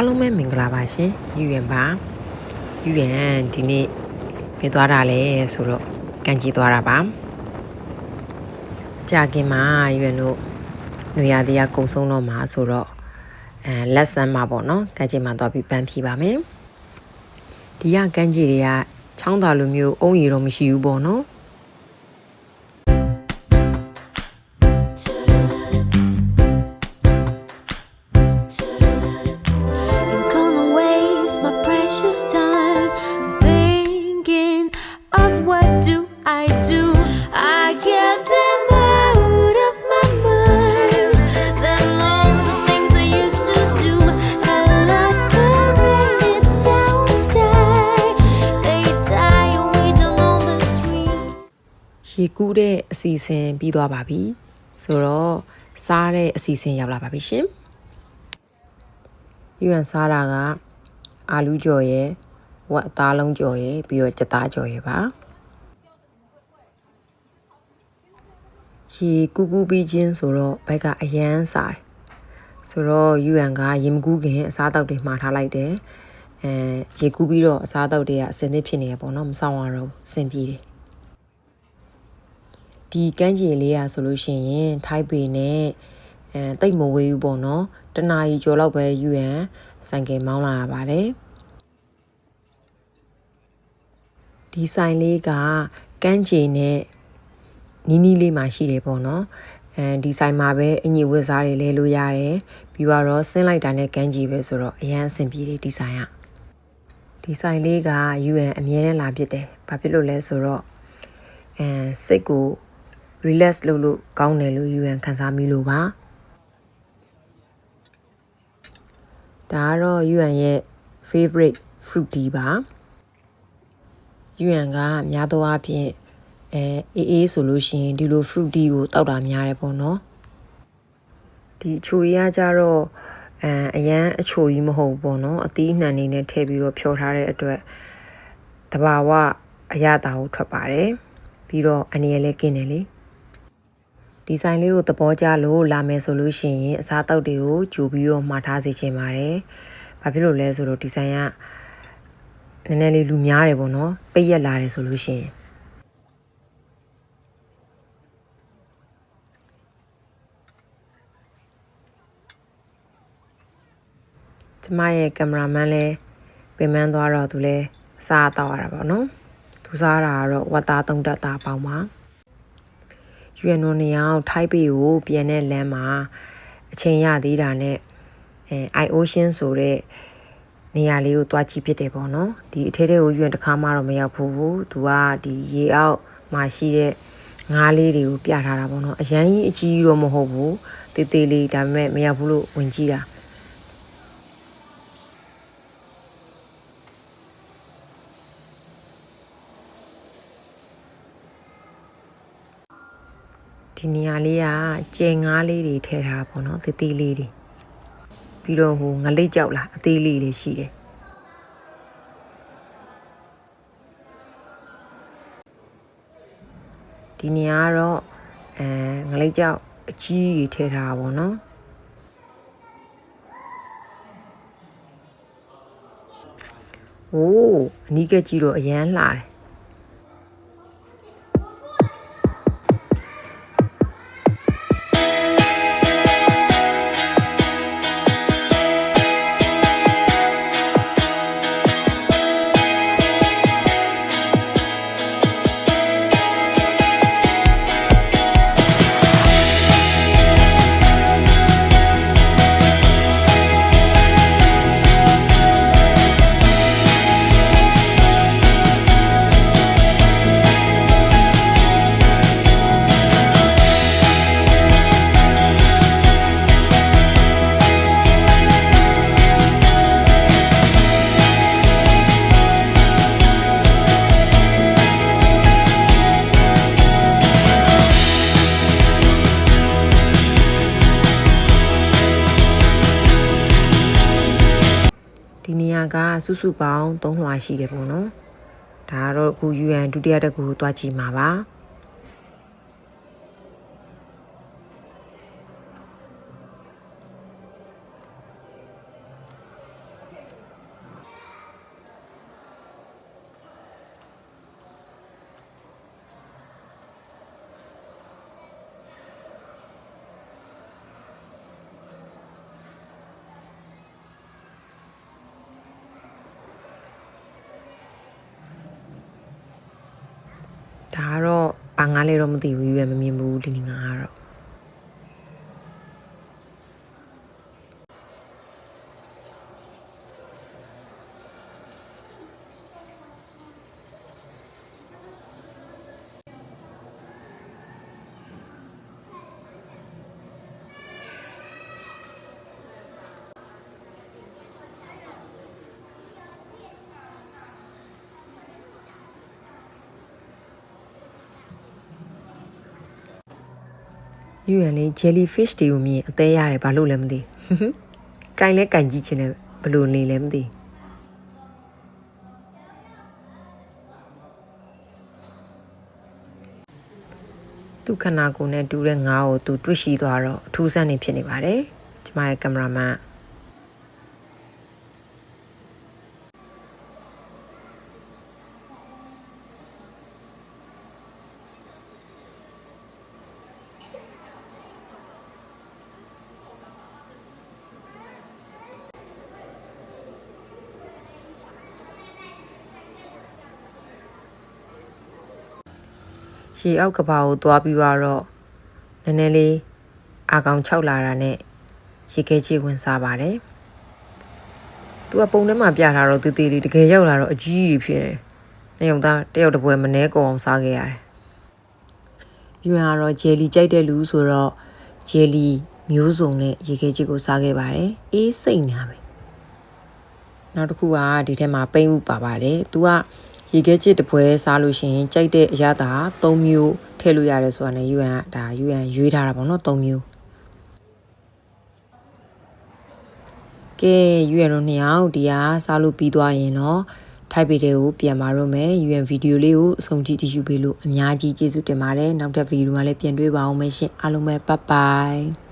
အားလုံးပဲမင်္ဂလာပါရှင်ယူရန်ပါယူရန်ဒီနေ့ပြသွားတာလဲဆိုတော့ကန်ကြီးသွားတာပါအကြခင်မှာယူရန်တို့နွေရာသီကကုံဆုံးတော့မှာဆိုတော့အဲလက်ဆန်းမှာပေါ့နော်ကန်ကြီးမှာသွားပြီးပန်းဖြီးပါမယ်ဒီကကန်ကြီးတွေကချောင်းသာလိုမျိုးအုံးရီတော့မရှိဘူးပေါ့နော် ရေကူးတဲ့အစီအစဉ်ပြီးသွားပါပြီဆိုတော့စားတဲ့အစီအစဉ်ရောက်လာပါပြီရှင်ယူရန်စားတာကအာလူကြော်ရယ်ဝက်အသားလုံးကြော်ရယ်ပြီးတော့ကြက်သားကြော်ရယ်ပါရေကူးကူးပြီးချင်းဆိုတော့ဘက်ကအရန်စားတယ်ဆိုတော့ယူရန်ကရေမကူးခင်အစားအသောက်တွေမှာထားလိုက်တယ်အဲရေကူးပြီးတော့အစားအသောက်တွေကအစင်သစ်ဖြစ်နေရပေါ့နော်မဆောင်ရတော့အဆင်ပြေတယ် ဒီကမ်းခြေလေးอ่ะဆိုလို့ရှိရင်ထိုက်ပေနဲ့အဲတိတ်မဝေးဘူးပေါ့နော်တနာရီကျော်လောက်ပဲယူရန်ဆိုင်ကယ်မောင်းလာရပါတယ်ဒီဆိုင်လေးကကမ်းခြေနဲ့နီးနီးလေးမှာရှိတယ်ပေါ့နော်အဲဒီဆိုင်မှာပဲအညီဝတ်စားတွေလဲလို့ရတယ်ပြီးတော့ဆင်းလိုက်တာနဲ့ကမ်းခြေပဲဆိုတော့အရန်အဆင်ပြေတယ်ဒီဆိုင်ကဒီဆိုင်လေးက UN အမြဲတမ်းလာဖြစ်တယ်ဘာဖြစ်လို့လဲဆိုတော့အဲစိတ်ကို relax လုပ်လို့ကောင်းတယ်လို့ UN ခံစားမိလို့ပါဒါကတော့ UN ရဲ့ favorite fruit tea ပါ UN ကများသောအားဖြင့်အဲအေးအေးဆိုလို့ရှိရင်ဒီလို fruit tea ကိုတောက်တာများတယ်ပေါ့နော်ဒီအချိုကြီးကကြတော့အဲအရန်အချိုကြီးမဟုတ်ဘူးပေါ့နော်အသီးအနှံနေနဲ့ထည့်ပြီးတော့ဖြောထားတဲ့အတွက်တဘာဝအရသာကိုထွက်ပါတယ်ပြီးတော့အနေရလဲกินတယ်လေ ဒီဆိုင်လေးကိုသဘောကျလို့လာမယ်ဆိုလို့ရှိရင်အစားအသောက်တွေကိုကြိုပြီးတော့မှာထားစေချင်ပါတယ်။ဘာဖြစ်လို့လဲဆိုတော့ဒီဆိုင်ကနည်းနည်းလေးလူများတယ်ပေါ့နော်။ပိတ်ရက်လာတယ်ဆိုလို့ရှိရင်ကျမရဲ့ကင်မရာမန်လည်းပင်ပန်းသွားတော့သူလည်းစားတော့ရတာပေါ့နော်။သူစားတာကတော့ဝတ်သားသုံးတက်သားပေါင်းပါ။ UN နေအောင်ထိုက်ပေကိုပြန်တဲ့လမ်းမှာအချိန်ရသေးတာနဲ့အဲ iOcean ဆိုတဲ့နေရာလေးကိုတွားကြည့်ဖြစ်တယ်ပေါ့နော်ဒီအထဲထဲကို UN တစ်ခါမှတော့မရောက်ဘူးသူကဒီရေအောက်မှာရှိတဲ့ငါးလေးတွေကိုပြထားတာပေါ့နော်အရန်ကြီးအကြီးတော့မဟုတ်ဘူးတေးသေးလေးဒါပေမဲ့မရောက်ဘူးလို့ဝင်ကြည့်တာ ဒီနေရာလေးကကျဲငါးလေးတွေထည့်ထားတာပေါ့နော်တေးသေးလေးတွေပြီးတော့ဟိုငလိတ်ကြောက်လားအသေးလေးတွေရှိတယ်ဒီနေရာကတော့အဲငလိတ်ကြောက်အကြီးကြီးထည့်ထားတာပေါ့နော်โอ้အနီးကကြည့်တော့အရန်လှတယ် ဒီနေရာကစုစုပေါင်း၃လွှာရှိတယ်ပေါ့နော်ဒါကတော့အခု UN ဒုတိယတစ်ခုကိုတွားကြည့်မှာပါ ဒါကတော့ဘာငါလဲတော့မသိဘူးရွယ်မမြင်ဘူးဒီနေ့ငါကတော့ ယူရန်လေး jellyfish တွေကိုမြင်အသေးရတယ်ဘာလို့လဲမသိဘူး။ကင်လဲကင်ကြည့်ချင်တယ်ဘယ်လို့နေလဲမသိဘူး။သူခန္ဓာကိုယ်နဲ့တူတဲ့ငါးကိုသူတွေ့ရှိသွားတော့အထူးဆန်းနေဖြစ်နေပါတယ်။ကျမရဲ့ကင်မရာမန်က ရေအောက်ကဘာကိုသွားပြီးတော့နည်းနည်းလေးအာကောင်၆လာတာနဲ့ရေခဲချေဝင်စားပါတယ်။သူကပုံထဲမှာပြထားတော့တေးသေးလေးတကယ်ရောက်လာတော့အကြီးကြီးဖြစ်တယ်။နေုံသားတယောက်တစ်ပွဲမနှဲကုန်အောင်စားခဲ့ရတယ်။ယူရန်ကတော့ဂျယ်လီကြိုက်တဲ့လူဆိုတော့ဂျယ်လီမျိုးစုံနဲ့ရေခဲချေကိုစားခဲ့ပါတယ်။အေးစိတ်နာမယ်။နောက်တစ်ခုကဒီထဲမှာပိန်းဥပါပါတယ်။ तू က ရေခဲချစ်တပွဲစားလို့ရှိရင်ကြိုက်တဲ့အရသာ၃မျိုးထည့်လို့ရတယ်ဆိုတာနဲ့ UN ကဒါ UN ရွေးထားတာပေါ့နော်၃မျိုးကဲ UN တို့နှစ်ယောက်ဒီဟာစားလို့ပြီးသွားရင်တော့ထိုက်ပေတဲ့ကိုပြန်มาတော့မယ် UN ဗီဒီယိုလေးကိုအဆုံးကြည့်တည်ယူပေးလို့အများကြီးကျေးဇူးတင်ပါတယ်နောက်တဲ့ဗီဒီယိုမှာလည်းပြန်တွေ့ပါအောင်မယ်ရှင်အားလုံးပဲဘိုင်ဘိုင်